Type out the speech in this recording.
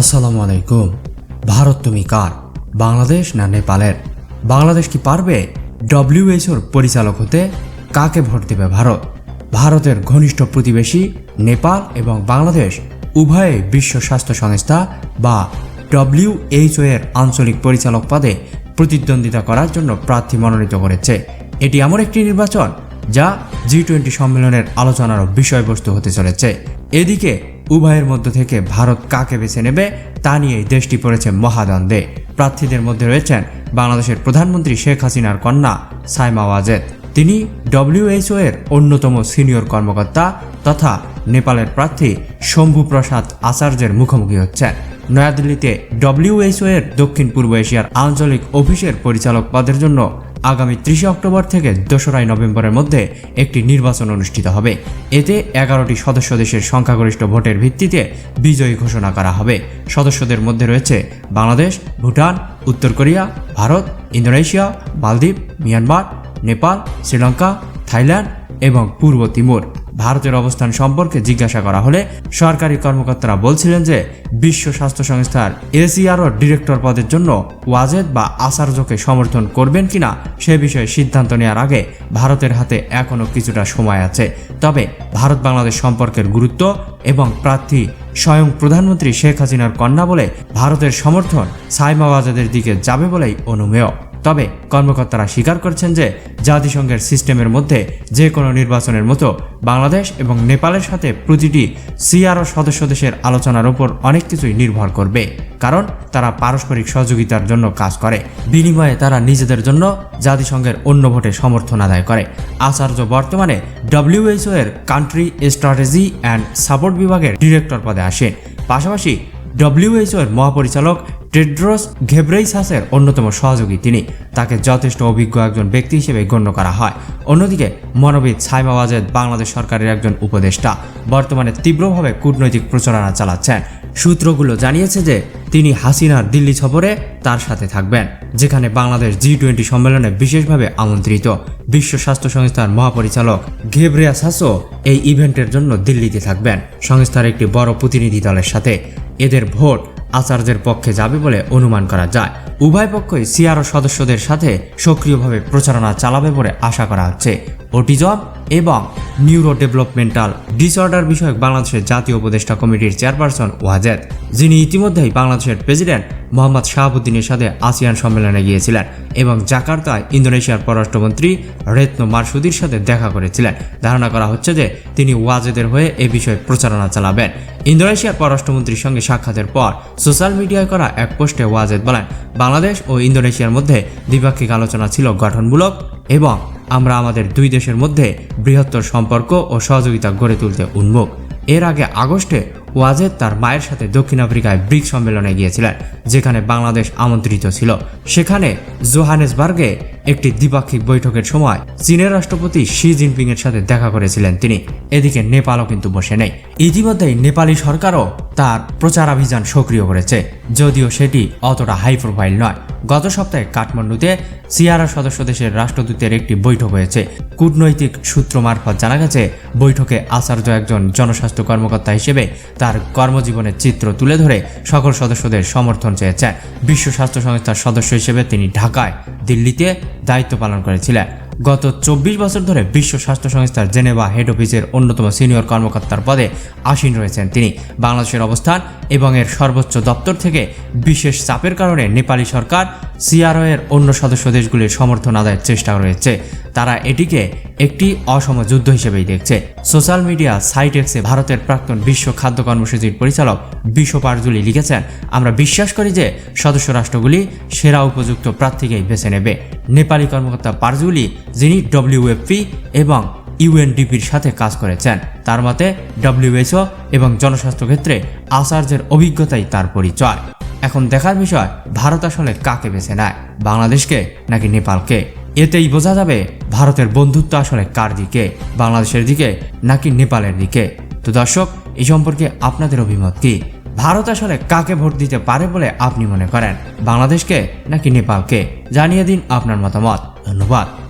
আসসালামু আলাইকুম। ভারত তুমি কার? বাংলাদেশ না নেপালের? বাংলাদেশ কি পারবে? ডব্লিউএইচওর পরিচালক হতে কাকে ভোট দেবে ভারত? ভারতের ঘনিষ্ঠ প্রতিবেশী নেপাল এবং বাংলাদেশ উভয়ে বিশ্ব স্বাস্থ্য সংস্থা বা ডব্লিউএইচও এর আঞ্চলিক পরিচালক পদে প্রতিদ্বন্দ্বিতা করার জন্য প্রার্থী মনোনীত করেছে। এটি এমন একটি নির্বাচন যা জি টোয়েন্টি সম্মেলনের আলোচনার বিষয়বস্তু হতে চলেছে। এদিকে উভয়ের মধ্য থেকে ভারত কাকে বেছে নেবে, তা নিয়েই দেশটি পড়েছে মহাদ্বন্দ্বে। প্রার্থীদের মধ্যে রয়েছেন বাংলাদেশের প্রধানমন্ত্রী শেখ হাসিনার কন্যা সাইমা ওয়াজেদ। তিনি ডব্লিউএইচও এর অন্যতম সিনিয়র কর্মকর্তা তথা নেপালের প্রার্থী শম্ভু প্রসাদ আচার্যের মুখোমুখি হচ্ছেন। নয়াদিল্লিতে ডব্লিউএইচও এর দক্ষিণ পূর্ব এশিয়ার আঞ্চলিক অফিসের পরিচালক পদের জন্য আগামী ত্রিশে অক্টোবর থেকে দোসরাই নভেম্বরের মধ্যে একটি নির্বাচন অনুষ্ঠিত হবে। এতে এগারোটি সদস্য দেশের সংখ্যাগরিষ্ঠ ভোটের ভিত্তিতে বিজয়ী ঘোষণা করা হবে। সদস্যদের মধ্যে রয়েছে বাংলাদেশ, ভুটান, উত্তর কোরিয়া, ভারত, ইন্দোনেশিয়া, মালদ্বীপ, মিয়ানমার, নেপাল, শ্রীলঙ্কা, থাইল্যান্ড এবং পূর্ব তিমুর। ভারতের অবস্থান সম্পর্কে জিজ্ঞাসা করা হলে সরকারি কর্মকর্তারা বলছিলেন যে বিশ্ব স্বাস্থ্য সংস্থার এসিআরও ডিরেক্টর পদের জন্য ওয়াজেদ বা আসারজকে সমর্থন করবেন কিনা সে বিষয়ে সিদ্ধান্ত নেওয়ার আগে ভারতের হাতে এখনও কিছুটা সময় আছে। তবে ভারত বাংলাদেশ সম্পর্কের গুরুত্ব এবং প্রার্থী স্বয়ং প্রধানমন্ত্রী শেখ হাসিনার কন্যা বলে ভারতের সমর্থন সাইমা ওয়াজেদের দিকে যাবে বলেই অনুমেয়। তবে কর্মকর্তারা স্বীকার করছেন যে জাতিসংঘের সিস্টেমের মধ্যে যে কোনো নির্বাচনের মতো বাংলাদেশ এবং নেপালের সাথে প্রতিটি সিআরও সদস্য দেশের আলোচনার উপর অনেক কিছুই নির্ভর করবে, কারণ তারা পারস্পরিক সহযোগিতার জন্য কাজ করে। বিনিময়ে তারা নিজেদের জন্য জাতিসংঘের অন্য ভোটে সমর্থন আদায় করে। আচার্য বর্তমানে ডব্লিউএইচও এর কান্ট্রি স্ট্র্যাটেজি অ্যান্ড সাপোর্ট বিভাগের ডিরেক্টর পদে আসেন। পাশাপাশি ডব্লিউএইচও এর মহাপরিচালক টেড্রোস ঘেব্রেইসাসের অন্যতম সহযোগী তিনি। তাকে যথেষ্ট অভিজ্ঞ একজন ব্যক্তি হিসেবে গণ্য করা হয়। অন্যদিকে মনোবিদ সাইমা ওয়াজেদ বাংলাদেশ সরকারের একজন উপদেষ্টা। বর্তমানে তীব্রভাবে কূটনৈতিক প্রচারণা চালাচ্ছেন। সূত্রগুলো জানিয়েছে যে, তিনি হাসিনার দিল্লি সফরে তার সাথে থাকবেন, যেখানে বাংলাদেশ জি টোয়েন্টি সম্মেলনে বিশেষভাবে আমন্ত্রিত। বিশ্ব স্বাস্থ্য সংস্থার মহাপরিচালক ঘেব্রিয়াসাসও এই ইভেন্টের জন্য দিল্লিতে থাকবেন। সংস্থার একটি বড় প্রতিনিধি দলের সাথে। এদের ভোট আচার্যের পক্ষে যাবে বলে অনুমান করা যায়। উভয় পক্ষই সিআরও সদস্যদের সাথে সক্রিয়ভাবে প্রচারণা চালাবে বলে আশা করা হচ্ছে। অটিজম এবং নিউরো ডেভেলপমেন্টাল ডিসঅর্ডার বিষয়ক বাংলাদেশের জাতীয় উপদেষ্টা কমিটির চেয়ারপারসন ওয়াজেদ, যিনি ইতিমধ্যেই বাংলাদেশের প্রেসিডেন্ট মোহাম্মদ শাহাবুদ্দিনের সাথে আসিয়ান সম্মেলনে গিয়েছিলেন এবং জাকার্তায় ইন্দোনেশিয়ার পররাষ্ট্রমন্ত্রী রেতনো মারসুদির সাথে দেখা করেছিলেন। ধারণা করা হচ্ছে যে তিনি ওয়াজেদের হয়ে এ বিষয়ে প্রচারণা চালাবেন। ইন্দোনেশিয়ার পররাষ্ট্রমন্ত্রীর সঙ্গে সাক্ষাতের পর সোশ্যাল মিডিয়ায় করা এক পোস্টে ওয়াজেদ বলেন, বাংলাদেশ ও ইন্দোনেশিয়ার মধ্যে দ্বিপাক্ষিক আলোচনা ছিল গঠনমূলক এবং আমরা আমাদের দুই দেশের মধ্যে বৃহত্তর সম্পর্ক ও সহযোগিতা গড়ে তুলতে উন্মুখ। এর আগে আগস্টে ওয়াজেদ তার মায়ের সাথে দক্ষিণ আফ্রিকায় ব্রিক সম্মেলনে গিয়েছিলেন, যেখানে বাংলাদেশ আমন্ত্রিত ছিল। সেখানে জোহানেসবার্গে একটি দ্বিপাক্ষিক বৈঠকের সময় চীনের রাষ্ট্রপতি শি জিনপিং এর সাথে দেখা করেছিলেন তিনি। এদিকে নেপালও কিন্তু বসে নেই। ইতিমধ্যেই নেপালি সরকারও তার প্রচারাভিযান সক্রিয় করেছে। যদিও সেটি অতটা হাই প্রোফাইল নয়। গত সপ্তাহে কাঠমান্ডুতে সিআরআ সদস্য দেশের রাষ্ট্রদূতের একটি বৈঠক হয়েছে। কূটনৈতিক সূত্র মারফত জানা গেছে, বৈঠকে আচার্য একজন জনস্বাস্থ্য কর্মকর্তা হিসেবে তার কর্মজীবনের চিত্র তুলে ধরে সকল সদস্যদের সমর্থন চেয়েছেন। বিশ্ব স্বাস্থ্য সংস্থার সদস্য হিসেবে তিনি ঢাকায়, দিল্লিতে দায়িত্ব পালন করেছিলেন। গত চব্বিশ বছর ধরে বিশ্ব স্বাস্থ্য সংস্থার জেনেভা হেড অফিসের অন্যতম সিনিয়র কর্মকর্তার পদে আসীন রয়েছেন তিনি। বাংলাদেশের অবস্থান এবং এর সর্বোচ্চ দপ্তর থেকে বিশেষ চাপের কারণে নেপালি সরকার, সিআরও এর অন্য সদস্য দেশগুলির সমর্থন আদায়ের চেষ্টা রয়েছে। তারা এটিকে একটি অসম যুদ্ধ হিসেবেই দেখছে। সোশ্যাল মিডিয়া সাইট এক্সে ভারতের প্রাক্তন বিশ্ব খাদ্য কর্মসূচির পরিচালক বিশ্ব পারজুলি লিখেছেন, আমরা বিশ্বাস করি যে সদস্য রাষ্ট্রগুলি সেরা উপযুক্ত প্রার্থীকেই বেছে নেবে। নেপালি কর্মকর্তা পারজুলি, যিনি ডব্লিউএফপি এবং ইউএনডিপির সাথে কাজ করেছেন, তার মতে ডব্লিউএইচও এবং জনস্বাস্থ্য ক্ষেত্রে আচার্যের অভিজ্ঞতাই তার পরিচয়। এখন দেখার বিষয়, ভারত আসলে কাকে বেছে নেয়? বাংলাদেশকে নাকি নেপালকে? এতেই বোঝা যাবে ভারতের বন্ধুত্ব আসলে কার দিকে? বাংলাদেশের দিকে নাকি নেপালের দিকে? তো দর্শক, এই সম্পর্কে আপনাদের অভিমত কি? ভারত আসলে কাকে ভোট দিতে পারে বলে আপনি মনে করেন? বাংলাদেশকে নাকি নেপালকে? জানিয়ে দিন আপনার মতামত। ধন্যবাদ।